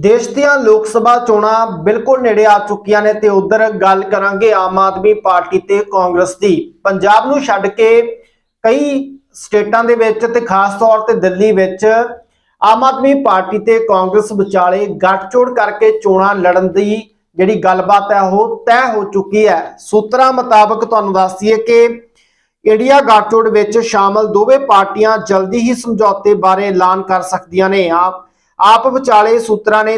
ਦੇਸ਼ ਦੀਆਂ ਲੋਕ ਸਭਾ ਚੋਣਾਂ ਬਿਲਕੁਲ ਨੇੜੇ ਆ ਚੁੱਕੀਆਂ ਨੇ ਤੇ ਉਧਰ ਗੱਲ ਕਰਾਂਗੇ ਆਮ ਆਦਮੀ ਪਾਰਟੀ ਤੇ ਕਾਂਗਰਸ ਦੀ। ਪੰਜਾਬ ਨੂੰ ਛੱਡ ਕੇ ਕਈ ਸਟੇਟਾਂ ਦੇ ਵਿੱਚ ਤੇ ਖਾਸ ਤੌਰ ਤੇ ਦਿੱਲੀ ਵਿੱਚ ਆਮ ਆਦਮੀ ਪਾਰਟੀ ਤੇ ਕਾਂਗਰਸ ਵਿਚਾਲੇ ਗੱਠਜੋੜ ਕਰਕੇ ਚੋਣਾਂ ਲੜਨ ਦੀ ਜਿਹੜੀ ਗੱਲਬਾਤ ਹੈ, ਉਹ ਤੈਅ ਹੋ ਚੁੱਕੀ ਹੈ। ਸੂਤਰਾਂ ਮੁਤਾਬਕ ਤੁਹਾਨੂੰ ਦੱਸ ਦਈਏ ਕਿ ਇੰਡੀਆ ਗੱਠਜੋੜ ਵਿੱਚ ਸ਼ਾਮਲ ਦੋਵੇਂ ਪਾਰਟੀਆਂ ਜਲਦੀ ਹੀ ਸਮਝੌਤੇ ਬਾਰੇ ਐਲਾਨ ਕਰ ਸਕਦੀਆਂ ਨੇ। ਆਪ ਆਪ ਵਿਚਾਲੇ ਸੂਤਰਾਂ ਨੇ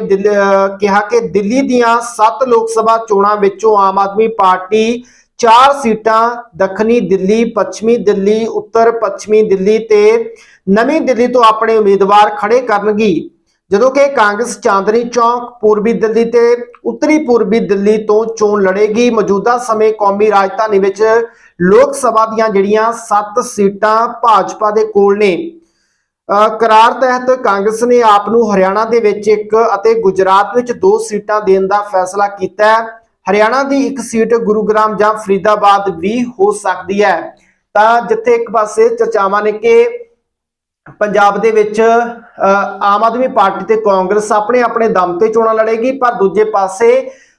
ਕਿਹਾ ਕਿ ਦਿੱਲੀ ਦੀਆਂ 7 ਲੋਕ ਸਭਾ ਚੋਣਾਂ ਵਿੱਚੋਂ ਆਮ ਆਦਮੀ ਪਾਰਟੀ 4 ਸੀਟਾਂ, ਦੱਖਣੀ ਦਿੱਲੀ, ਪੱਛਮੀ ਦਿੱਲੀ, ਉੱਤਰ ਪੱਛਮੀ ਦਿੱਲੀ ਤੇ ਨਵੀਂ ਦਿੱਲੀ ਤੋਂ ਆਪਣੇ ਉਮੀਦਵਾਰ ਖੜੇ ਕਰਨਗੀ। ਜਦੋਂ ਕਿ ਕਾਂਗਰਸ ਚਾਂਦਨੀ ਚੌਕ, ਪੂਰਬੀ ਦਿੱਲੀ ਤੇ ਉੱਤਰੀ ਪੂਰਬੀ ਦਿੱਲੀ ਤੋਂ ਚੋਣ ਲੜੇਗੀ। ਮੌਜੂਦਾ ਸਮੇਂ ਕੌਮੀ ਰਾਜਧਾਨੀ ਵਿੱਚ ਲੋਕ ਸਭਾ ਦੀਆਂ ਜਿਹੜੀਆਂ 7 ਸੀਟਾਂ ਭਾਜਪਾ ਦੇ ਕੋਲ ਨੇ। ਕਰਾਰ ਤਹਿਤ ਕਾਂਗਰਸ ਨੇ ਆਪ ਨੂੰ ਹਰਿਆਣਾ ਦੇ ਵਿੱਚ ਇੱਕ ਅਤੇ ਗੁਜਰਾਤ ਵਿੱਚ ਦੋ ਸੀਟਾਂ ਦੇਣ ਦਾ ਫੈਸਲਾ ਕੀਤਾ ਹੈ। ਹਰਿਆਣਾ ਦੀ ਇੱਕ ਸੀਟ ਗੁਰੂਗ੍ਰਾਮ ਜਾਂ ਫਰੀਦਾਬਾਦ ਵੀ ਹੋ ਸਕਦੀ ਹੈ। ਤਾਂ ਜਿੱਥੇ ਇੱਕ ਪਾਸੇ ਚਰਚਾਵਾਂ ਨੇ ਕਿ ਪੰਜਾਬ ਦੇ ਵਿੱਚ ਅ, ਆਮ ਆਦਮੀ ਪਾਰਟੀ ਤੇ ਕਾਂਗਰਸ ਆਪਣੇ ਆਪਣੇ ਦਮ ਤੇ ਚੋਣਾਂ ਲੜੇਗੀ ਪਰ ਦੂਜੇ ਪਾਸੇ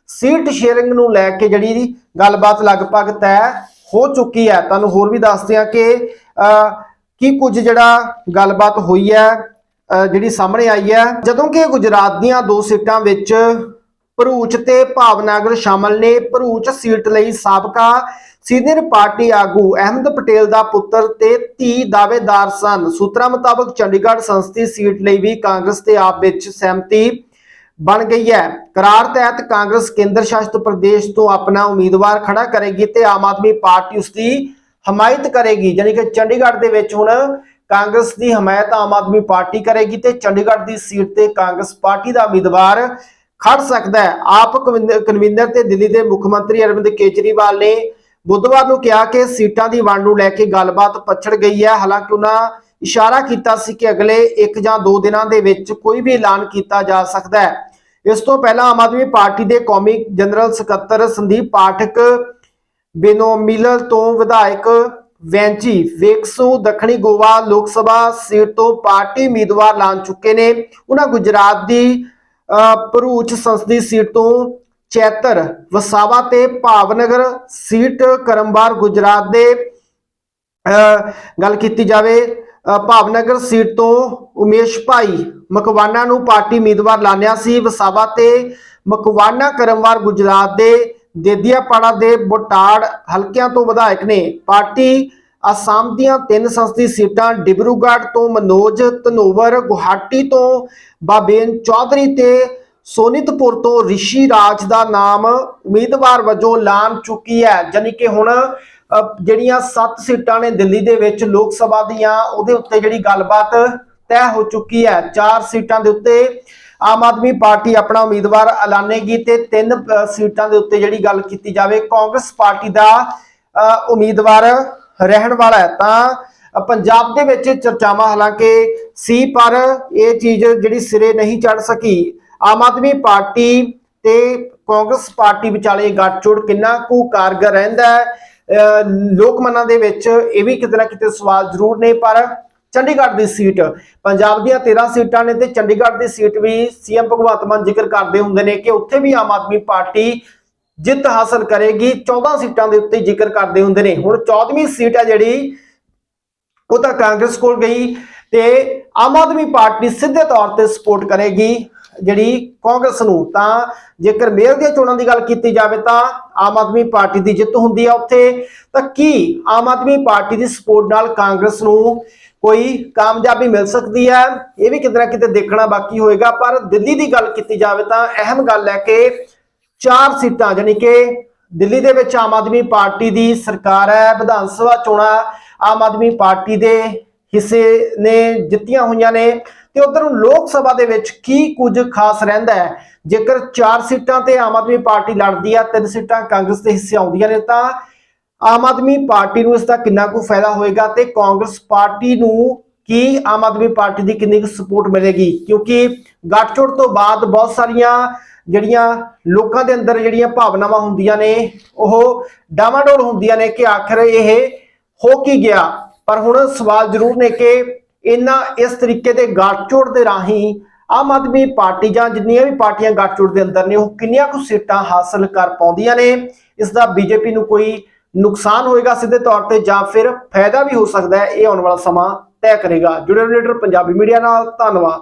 ਸੀਟ ਸ਼ੇਅਰਿੰਗ ਨੂੰ ਲੈ ਕੇ ਜਿਹੜੀ ਗੱਲਬਾਤ ਲਗਭਗ ਤੈਅ ਹੋ ਚੁੱਕੀ ਹੈ। ਤੁਹਾਨੂੰ ਹੋਰ ਵੀ ਦੱਸਦੇ ਹਾਂ ਕਿ ਅ, ਕੀ ਕੁਝ ਜਿਹੜਾ ਗੱਲਬਾਤ ਹੋਈ ਹੈ ਜਿਹੜੀ ਸਾਹਮਣੇ ਆਈ ਹੈ? ਜਦੋਂ ਕਿ ਗੁਜਰਾਤ ਦੀਆਂ ਦੋ ਸੀਟਾਂ ਵਿੱਚ ਭਰੂਚ ਤੇ ਭਾਵਨਾਗਰ ਸ਼ਾਮਲ ਨੇ। ਭਰੂਚ ਸੀਟ ਲਈ ਸਾਬਕਾ ਸੀਨੀਅਰ ਪਾਰਟੀ ਆਗੂ ਅਹਿਮਦ ਪਟੇਲ ਦਾ ਪੁੱਤਰ ਤੇ ਧੀ ਦਾਅਵੇਦਾਰ ਸਨ। ਸੂਤਰਾਂ ਮੁਤਾਬਕ ਚੰਡੀਗੜ੍ਹ ਸੰਸਦੀ ਸੀਟ ਲਈ ਵੀ ਕਾਂਗਰਸ ਤੇ ਆਪ ਵਿੱਚ ਸਹਿਮਤੀ ਬਣ ਗਈ ਹੈ। ਕਰਾਰ ਤਹਿਤ ਕਾਂਗਰਸ ਕੇਂਦਰ ਸ਼ਾਸਿਤ ਪ੍ਰਦੇਸ਼ ਤੋਂ ਆਪਣਾ ਉਮੀਦਵਾਰ ਖੜਾ ਕਰੇਗੀ ਤੇ ਆਮ ਆਦਮੀ ਪਾਰਟੀ ਉਸ ਦੀ ਹਮਾਇਤ ਕਰੇਗੀ ਯਾਨੀ ਕਿ ਚੰਡੀਗੜ੍ਹ ਦੇ ਵਿੱਚ ਹੁਣ ਕਾਂਗਰਸ ਦੀ ਹਮਾਇਤ ਆਮ ਆਦਮੀ ਪਾਰਟੀ ਕਰੇਗੀ ਤੇ ਚੰਡੀਗੜ੍ਹ ਦੀ ਸੀਟ ਤੇ ਕਾਂਗਰਸ ਪਾਰਟੀ ਦਾ ਉਮੀਦਵਾਰ ਖੜ ਸਕਦਾ ਹੈ। ਆਪ ਕਨਵੀਨਰ ਤੇ ਦਿੱਲੀ ਦੇ ਮੁੱਖ ਮੰਤਰੀ ਅਰਵਿੰਦ ਕੇਜਰੀਵਾਲ ਨੇ ਬੁੱਧਵਾਰ ਨੂੰ ਕਿਹਾ ਕਿ ਸੀਟਾਂ ਦੀ ਵੰਡ ਨੂੰ ਲੈ ਕੇ ਗੱਲਬਾਤ ਪਛੜ ਗਈ ਹੈ। ਹਾਲਾਂਕਿ ਉਹਨਾਂ ਇਸ਼ਾਰਾ ਕੀਤਾ ਸੀ ਕਿ ਅਗਲੇ 1 ਜਾਂ 2 ਦਿਨਾਂ ਦੇ ਵਿੱਚ ਕੋਈ ਵੀ ਐਲਾਨ ਕੀਤਾ ਜਾ ਸਕਦਾ ਹੈ। ਇਸ ਤੋਂ ਪਹਿਲਾਂ ਆਮ ਆਦਮੀ ਪਾਰਟੀ ਦੇ ਕੌਮੀ ਜਨਰਲ ਸਕੱਤਰ ਸੰਦੀਪ ਪਾਠਕ ਬਿਨੋ ਮਿਲਲ ਤੋਂ ਵਿਧਾਇਕ ਵੈਂਚੀ ਵੇਕਸੂ ਦੱਖਣੀ ਗੋਵਾ ਲੋਕ ਸਭਾ ਸੀਟ ਤੋਂ ਪਾਰਟੀ ਉਮੀਦਵਾਰ ਐਲਾਨ ਚੁੱਕੇ ਨੇ। ਉਹਨਾਂ ਗੁਜਰਾਤ ਦੀ ਭਰੂਚ ਸੰਸਦੀ ਸੀਟ ਤੋਂ ਚੈਤਰ ਵਸਾਵਾ ਤੇ ਭਾਵਨਗਰ ਸੀਟ ਕਰਮਵਾਰ ਗੁਜਰਾਤ ਦੇ ਗੱਲ ਕੀਤੀ ਜਾਵੇ ਭਾਵਨਗਰ ਸੀਟ ਤੋਂ ਉਮੇਸ਼ ਭਾਈ ਮਕਵਾਨਾ ਨੂੰ ਪਾਰਟੀ ਉਮੀਦਵਾਰ ਲਾਣਿਆ ਸੀ। ਵਸਾਵਾ ਤੇ ਮਕਵਾਨਾ ਕਰਮਵਾਰ ਗੁਜਰਾਤ ਦੇ ਦੇਦੀਆਪਾੜਾ ਦੇ ਬੋਟਾੜ ਹਲਕਿਆਂ ਤੋਂ ਵਿਧਾਇਕ ਨੇ ਪਾਰਟੀ ਅਸਾਮ ਦੀਆਂ ਤਿੰਨ ਸੰਸਦੀ ਸੀਟਾਂ ਡਿਬਰੂਗੜ੍ਹ ਤੋਂ ਮਨੋਜ ਧਨੋਵਰ ਗੁਹਾਟੀ ਤੋਂ ਬਾਬੇਨ ਚੌਧਰੀ ਤੇ ਸੋਨਿਤਪੁਰ ਤੋਂ ਰਿਸ਼ੀ ਰਾਜ ਦਾ ਨਾਮ ਉਮੀਦਵਾਰ ਵਜੋਂ ਐਲਾਨ ਚੁੱਕੀ ਹੈ। ਜਾਨੀ ਕਿ ਹੁਣ ਅ, ਜਿਹੜੀਆਂ 7 ਸੀਟਾਂ ਨੇ ਦਿੱਲੀ ਦੇ ਵਿੱਚ ਲੋਕ ਸਭਾ ਦੀਆਂ ਉਹਦੇ ਉੱਤੇ ਜਿਹੜੀ ਗੱਲਬਾਤ ਤੈਅ ਹੋ ਚੁੱਕੀ ਹੈ। 4 ਸੀਟਾਂ ਦੇ ਉੱਤੇ ਆਮ ਆਦਮੀ ਪਾਰਟੀ ਆਪਣਾ ਉਮੀਦਵਾਰ ਐਲਾਨੇਗੀ ਤੇ ਤਿੰਨ ਸੀਟਾਂ ਦੇ ਉੱਤੇ ਜਿਹੜੀ ਗੱਲ ਕੀਤੀ ਜਾਵੇ, ਕਾਂਗਰਸ ਪਾਰਟੀ ਦਾ ਉਮੀਦਵਾਰ ਰਹਿਣ ਵਾਲਾ ਹੈ। ਤਾਂ ਪੰਜਾਬ ਦੇ ਵਿੱਚ ਚਰਚਾਵਾਂ ਹਾਲਾਂਕਿ ਸੀ, ਪਰ ਇਹ ਚੀਜ਼ ਜਿਹੜੀ ਸਿਰੇ ਨਹੀਂ ਚੜ ਸਕੀ। ਆਮ ਆਦਮੀ ਪਾਰਟੀ ਤੇ ਕਾਂਗਰਸ ਪਾਰਟੀ ਵਿਚਾਲੇ ਗੱਠਜੋੜ ਕਿੰਨਾ ਕੁ ਕਾਰਗਰ ਰਹਿੰਦਾ ਹੈ ਅਹ ਲੋਕ ਮਨਾਂ ਦੇ ਵਿੱਚ ਇਹ ਵੀ ਕਿਤੇ ਨਾ ਕਿਤੇ ਸਵਾਲ ਜ਼ਰੂਰ ਨੇ, ਪਰ ਚੰਡੀਗੜ੍ਹ ਦੀ ਸੀਟ। ਪੰਜਾਬ ਦੀਆਂ 13 ਸੀਟਾਂ ਨੇ ਤੇ ਚੰਡੀਗੜ੍ਹ ਦੀ ਸੀਟ ਵੀ ਸੀਐਮ ਭਗਵੰਤ ਮਾਨ ਜ਼ਿਕਰ ਕਰਦੇ ਹੁੰਦੇ ਨੇ ਕਿ ਉੱਥੇ ਵੀ ਆਮ ਆਦਮੀ ਪਾਰਟੀ ਜਿੱਤ ਹਾਸਲ ਕਰੇਗੀ। 14 ਸੀਟਾਂ ਦੇ ਉੱਤੇ ਜ਼ਿਕਰ ਕਰਦੇ ਹੁੰਦੇ ਨੇ। ਹੁਣ 14ਵੀਂ ਸੀਟ ਹੈ ਜਿਹੜੀ, ਉਹ ਤਾਂ ਕਾਂਗਰਸ ਕੋਲ ਗਈ ਤੇ ਆਮ ਆਦਮੀ ਪਾਰਟੀ ਸਿੱਧੇ ਤੌਰ ਤੇ ਸਪੋਰਟ ਕਰੇਗੀ ਜਿਹੜੀ ਕਾਂਗਰਸ ਨੂੰ। ਤਾਂ ਜੇਕਰ ਮੇਅਰ ਦੀਆਂ ਚੋਣਾਂ ਦੀ ਗੱਲ ਕੀਤੀ ਜਾਵੇ ਤਾਂ ਆਮ ਆਦਮੀ ਪਾਰਟੀ ਦੀ ਜਿੱਤ ਹੁੰਦੀ ਆ ਉੱਥੇ। ਤਾਂ ਕੀ ਆਮ ਆਦਮੀ ਪਾਰਟੀ ਦੀ ਸਪੋਰਟ ਨਾਲ ਕਾਂਗਰਸ ਨੂੰ ਕੋਈ ਕਾਮਯਾਬੀ ਮਿਲ ਸਕਦੀ ਹੈ, ਇਹ ਵੀ ਕਿਤੇ ਨਾ ਕਿਤੇ ਦੇਖਣਾ ਬਾਕੀ ਹੋਏਗਾ, ਪਰ ਦਿੱਲੀ ਦੀ ਗੱਲ ਕੀਤੀ ਜਾਵੇ ਤਾਂ ਅਹਿਮ ਗੱਲ ਹੈ ਕਿ ਚਾਰ ਸੀਟਾਂ ਯਾਨੀ ਕਿ ਦਿੱਲੀ ਦੇ ਵਿੱਚ ਆਮ ਆਦਮੀ ਪਾਰਟੀ ਦੀ ਸਰਕਾਰ ਹੈ, ਵਿਧਾਨ ਸਭਾ ਚੋਣਾਂ ਆਮ ਆਦਮੀ ਪਾਰਟੀ ਦੇ ਹਿੱਸੇ ਨੇ ਜਿੱਤੀਆਂ ਹੋਈਆਂ ਨੇ, ਤੇ ਉਧਰ ਲੋਕ ਸਭਾ ਦੇ ਵਿੱਚ ਕੀ ਕੁਝ ਖਾਸ ਰਹਿੰਦਾ ਹੈ? ਜੇਕਰ ਚਾਰ ਸੀਟਾਂ ਤੇ ਆਮ ਆਦਮੀ ਪਾਰਟੀ ਲੜਦੀ ਆ ਤਿੰਨ ਸੀਟਾਂ ਕਾਂਗਰਸ ਦੇ ਹਿੱਸੇ ਆਉਂਦੀਆਂ ਨੇ, ਤਾਂ ਆਮ ਆਦਮੀ ਪਾਰਟੀ ਨੂੰ ਇਸ ਦਾ ਕਿੰਨਾ ਕੁ ਫਾਇਦਾ ਹੋਏਗਾ ਤੇ ਕਾਂਗਰਸ ਪਾਰਟੀ ਨੂੰ ਕੀ ਆਮ ਆਦਮੀ ਪਾਰਟੀ ਦੀ ਕਿੰਨੀ ਕੁ ਸਪੋਰਟ ਮਿਲੇਗੀ? ਕਿਉਂਕਿ ਗੱਠਜੋੜ ਤੋਂ ਬਾਅਦ ਬਹੁਤ ਸਾਰੀਆਂ ਜਿਹੜੀਆਂ ਲੋਕਾਂ ਦੇ ਅੰਦਰ ਜਿਹੜੀਆਂ ਭਾਵਨਾਵਾਂ ਹੁੰਦੀਆਂ ਨੇ, ਉਹ ਡਾਵਾਡੋਲ ਹੁੰਦੀਆਂ ਨੇ ਕਿ ਆਖਰ ਇਹ ਹੋ ਕੀ ਗਿਆ? ਪਰ ਹੁਣ ਸਵਾਲ ਜ਼ਰੂਰ ਨੇ ਕਿ ਇਹਨਾਂ ਇਸ ਤਰੀਕੇ ਦੇ ਗੱਠਜੋੜ ਦੇ ਰਾਹੀਂ ਆਮ ਆਦਮੀ ਪਾਰਟੀ ਜਾਂ ਜਿੰਨੀਆਂ ਵੀ ਪਾਰਟੀਆਂ ਗੱਠਜੋੜ ਦੇ ਅੰਦਰ ਨੇ, ਉਹ ਕਿੰਨੀਆਂ ਕੁ ਸੀਟਾਂ ਹਾਸਲ ਕਰ ਪਾਉਂਦੀਆਂ ਨੇ? ਇਸ ਦਾ ਬੀਜੇਪੀ ਨੂੰ ਕੋਈ ਨੁਕਸਾਨ ਹੋਏਗਾ ਸਿੱਧੇ ਤੌਰ ਤੇ ਜਾਂ ਫਿਰ ਫਾਇਦਾ ਵੀ ਹੋ ਸਕਦਾ ਹੈ, ਇਹ ਆਉਣ ਵਾਲਾ ਸਮਾਂ ਤੈਅ ਕਰੇਗਾ। ਜੁੜੇ ਰਹੋ ਲੀਡਰ ਪੰਜਾਬੀ ਮੀਡੀਆ ਨਾਲ, ਧੰਨਵਾਦ।